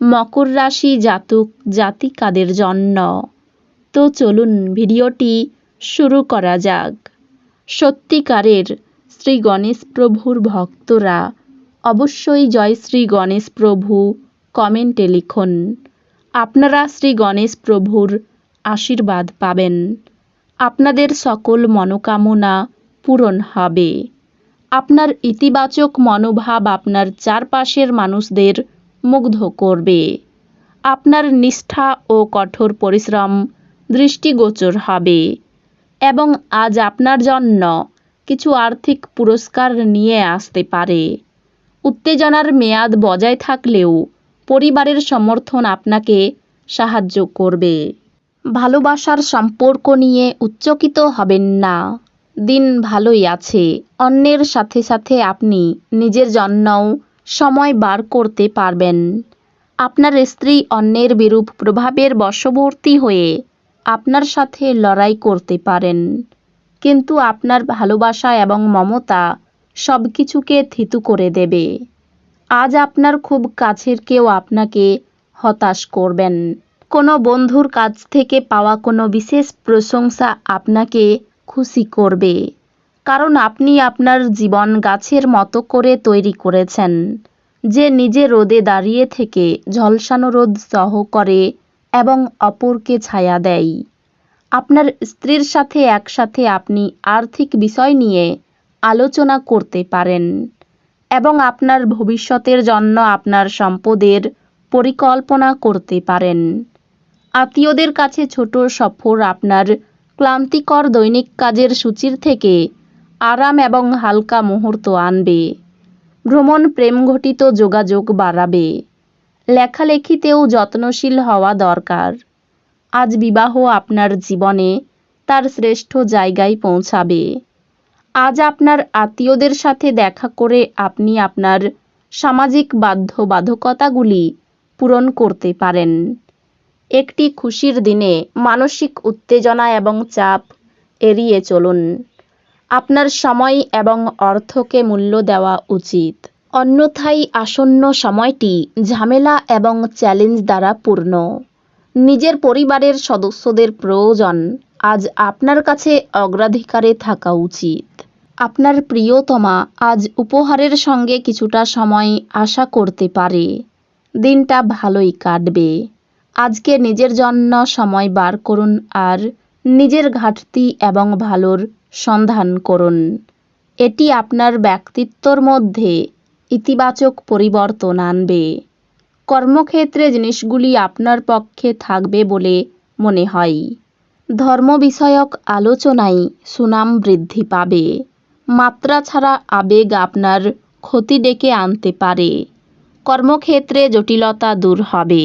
মকর রাশি জাতক জাতিকাদের জন্য। তো চলুন ভিডিওটি শুরু করা যাক। সত্যিকারের শ্রী গণেশ প্রভুর ভক্তরা অবশ্যই জয় শ্রী গণেশ প্রভু কমেন্টে লিখুন। আপনারা শ্রী গণেশ প্রভুর আশীর্বাদ পাবেন। আপনাদের সকল মনোকামনা পূরণ হবে। আপনার ইতিবাচক মনোভাব আপনার চারপাশের মানুষদের মুগ্ধ করবে। আপনার নিষ্ঠা ও কঠোর পরিশ্রম দৃষ্টিগোচর হবে এবং আজ আপনার জন্য কিছু আর্থিক পুরস্কার নিয়ে আসতে পারে। উত্তেজনার মেয়াদ বজায় থাকলেও পরিবারের সমর্থন আপনাকে সাহায্য করবে। ভালোবাসার সম্পর্ক নিয়ে উচ্চকিত হবেন না। দিন ভালোই আছে। অন্যের সাথে সাথে আপনি নিজের জন্যও সময় বার করতে পারবেন। আপনার স্ত্রী অন্যের বিরূপ প্রভাবের বশবর্তী হয়ে আপনার সাথে লড়াই করতে পারেন। কিন্তু আপনার ভালোবাসা এবং মমতা সব কিছুকে থিতু করে দেবে। আজ আপনার খুব কাছের কেউ আপনাকে হতাশ করবেন। কোনো বন্ধুর কাছ থেকে পাওয়া কোনো বিশেষ প্রশংসা আপনাকে খুশি করবে। কারণ আপনি আপনার জীবন গাছের মতো করে তৈরি করেছেন, যে নিজে রোদে দাঁড়িয়ে থেকে ঝলসানো রোদ সহ করে এবং অপরকে ছায়া দেয়। আপনার স্ত্রীর সাথে একসাথে আপনি আর্থিক বিষয় নিয়ে আলোচনা করতে পারেন এবং আপনার ভবিষ্যতের জন্য আপনার সম্পদের পরিকল্পনা করতে পারেন। আত্মীয়দের কাছে ছোট সফর আপনার ক্লান্তিকর দৈনিক কাজের সূচির থেকে আরাম এবং হালকা মুহূর্ত আনবে। ভ্রমণ প্রেমঘটিত যোগাযোগ বাড়াবে। লেখালেখিতেও যত্নশীল হওয়া দরকার। আজ বিবাহ আপনার জীবনে তার শ্রেষ্ঠ জায়গায় পৌঁছাবে। আজ আপনার আত্মীয়দের সাথে দেখা করে আপনি আপনার সামাজিক বাধ্যবাধকতাগুলি পূরণ করতে পারেন। একটি খুশির দিনে মানসিক উত্তেজনা এবং চাপ এড়িয়ে চলুন। আপনার সময় এবং অর্থকে মূল্য দেওয়া উচিত। অন্যথায় আসন্ন সময়টি ঝামেলা এবং চ্যালেঞ্জ দ্বারা পূর্ণ। নিজের পরিবারের সদস্যদের প্রয়োজন আজ আপনার কাছে অগ্রাধিকারে থাকা উচিত। আপনার প্রিয়তমা আজ উপহারের সঙ্গে কিছুটা সময় আশা করতে পারে। দিনটা ভালোই কাটবে। আজকে নিজের জন্য সময় বার করুন আর নিজের ঘাটতি এবং ভালোর সন্ধান করুন। এটি আপনার ব্যক্তিত্বর মধ্যে ইতিবাচক পরিবর্তন আনবে। কর্মক্ষেত্রে জিনিসগুলি আপনার পক্ষে থাকবে বলে মনে হয়। ধর্ম বিষয়ক আলোচনায় সুনাম বৃদ্ধি পাবে। মাত্রা ছাড়া আবেগ আপনার ক্ষতি ডেকে আনতে পারে। কর্মক্ষেত্রে জটিলতা দূর হবে।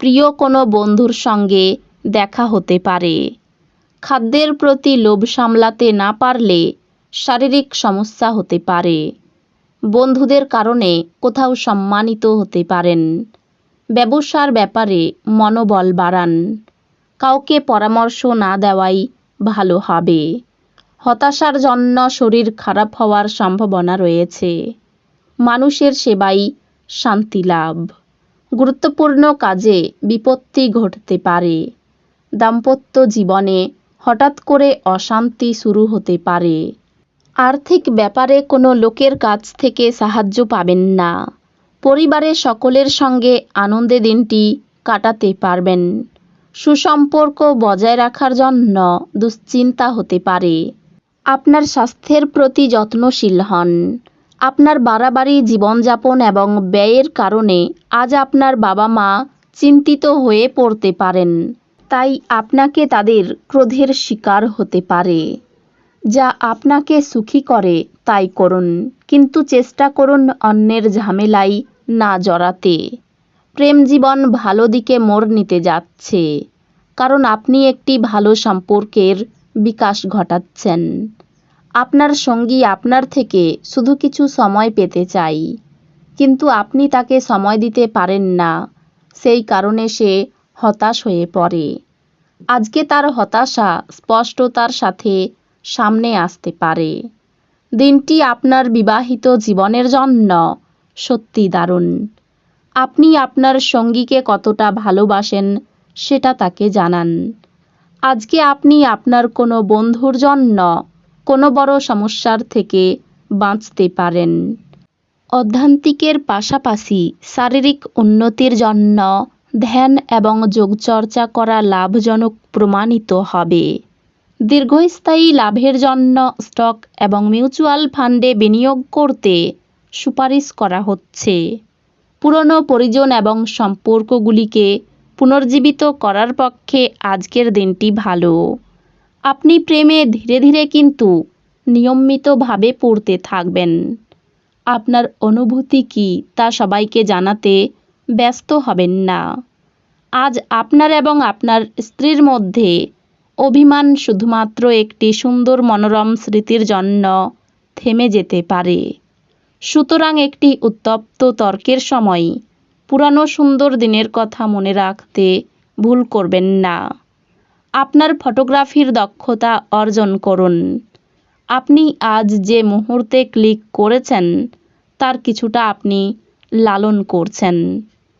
প্রিয় কোনো বন্ধুর সঙ্গে দেখা হতে পারে। খাদ্যের প্রতি লোভ সামলাতে না পারলে শারীরিক সমস্যা হতে পারে। বন্ধুদের কারণে কোথাও সম্মানিত হতে পারেন। ব্যবসার ব্যাপারে মনোবল বাড়ান। কাউকে পরামর্শ না দেওয়াই ভালো হবে। হতাশার জন্য শরীর খারাপ হওয়ার সম্ভাবনা রয়েছে। মানুষের সেবাই শান্তি লাভ। গুরুত্বপূর্ণ কাজে বিপত্তি ঘটতে পারে। দাম্পত্য জীবনে হঠাৎ করে অশান্তি শুরু হতে পারে। আর্থিক ব্যাপারে কোনো লোকের কাছ থেকে সাহায্য পাবেন না। পরিবারের সকলের সঙ্গে আনন্দে দিনটি কাটাতে পারবেন। সুসম্পর্ক বজায় রাখার জন্য দুশ্চিন্তা হতে পারে। আপনার স্বাস্থ্যের প্রতি যত্নশীল হন। আপনার বাড়াবাড়ি জীবনযাপন এবং ব্যয়ের কারণে আজ আপনার বাবা মা চিন্তিত হয়ে পড়তে পারেন। তাই আপনাকে তাদের ক্রোধের শিকার হতে পারে। যা আপনাকে সুখী করে, তাই করুন। কিন্তু চেষ্টা করুন অন্যের ঝামেলাই না জড়াতে। প্রেম জীবন ভালো দিকে মোড় নিতে যাচ্ছে। কারণ আপনি একটি ভালো সম্পর্কের বিকাশ ঘটাচ্ছেন। আপনার সঙ্গী আপনার থেকে শুধু কিছু সময় পেতে চাই। কিন্তু আপনি তাকে সময় দিতে পারেন না। সেই কারণে সে হতাশ হয়ে পড়ে। আজকে তার হতাশা স্পষ্টতার সাথে সামনে আসতে পারে। দিনটি আপনার বিবাহিত জীবনের জন্য সত্যি দারুণ। আপনি আপনার সঙ্গীকে কতটা ভালোবাসেন সেটা তাকে জানান। আজকে আপনি আপনার কোনো বন্ধুর জন্য কোনো বড় সমস্যার থেকে বাঁচতে পারেন। অধ্যান্তিকের পাশাপাশি শারীরিক উন্নতির জন্য ধ্যান এবং যোগচর্চা করা লাভজনক প্রমাণিত হবে। দীর্ঘস্থায়ী লাভের জন্য স্টক এবং মিউচুয়াল ফান্ডে বিনিয়োগ করতে সুপারিশ করা হচ্ছে। পুরনো পরিজন এবং সম্পর্কগুলিকে পুনর্জীবিত করার পক্ষে আজকের দিনটি ভালো। আপনি প্রেমে ধীরে ধীরে কিন্তু নিয়মিতভাবে পড়তে থাকবেন। আপনার অনুভূতি কী তা সবাইকে জানাতে ব্যস্ত হবেন না। আজ আপনার এবং আপনার স্ত্রীর মধ্যে অভিমান শুধুমাত্র একটি সুন্দর মনোরম স্মৃতির জন্য থেমে যেতে পারে। সুতরাং একটি উত্তপ্ত তর্কের সময় পুরানো সুন্দর দিনের কথা মনে রাখতে ভুল করবেন না। আপনার ফটোগ্রাফির দক্ষতা অর্জন করুন। আপনি আজ যে মুহূর্তে ক্লিক করেছেন, তার কিছুটা আপনি লালন করছেন।